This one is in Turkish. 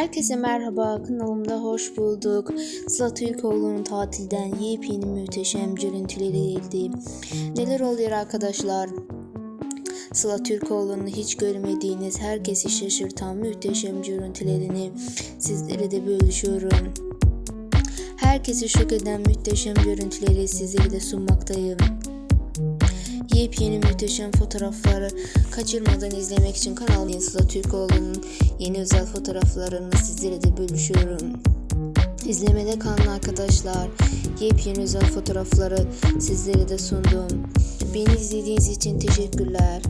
Herkese merhaba, kanalımda hoş bulduk. Sıla Türkoğlu'nun tatilden yepyeni muhteşem görüntüleri geldi. Neler oluyor arkadaşlar? Sıla Türkoğlu'nun hiç görmediğiniz, herkesi şaşırtan muhteşem görüntülerini sizlere de bölüşüyorum. Herkesi şok eden muhteşem görüntüleri sizlere de sunmaktayım. Yepyeni muhteşem fotoğrafları kaçırmadan izlemek için kanalımın Sıla Türkoğlu'nun yeni özel fotoğraflarını sizlere de bölüşüyorum. İzlemede kalın arkadaşlar. Yepyeni özel fotoğrafları sizlere de sundum. Beni izlediğiniz için teşekkürler.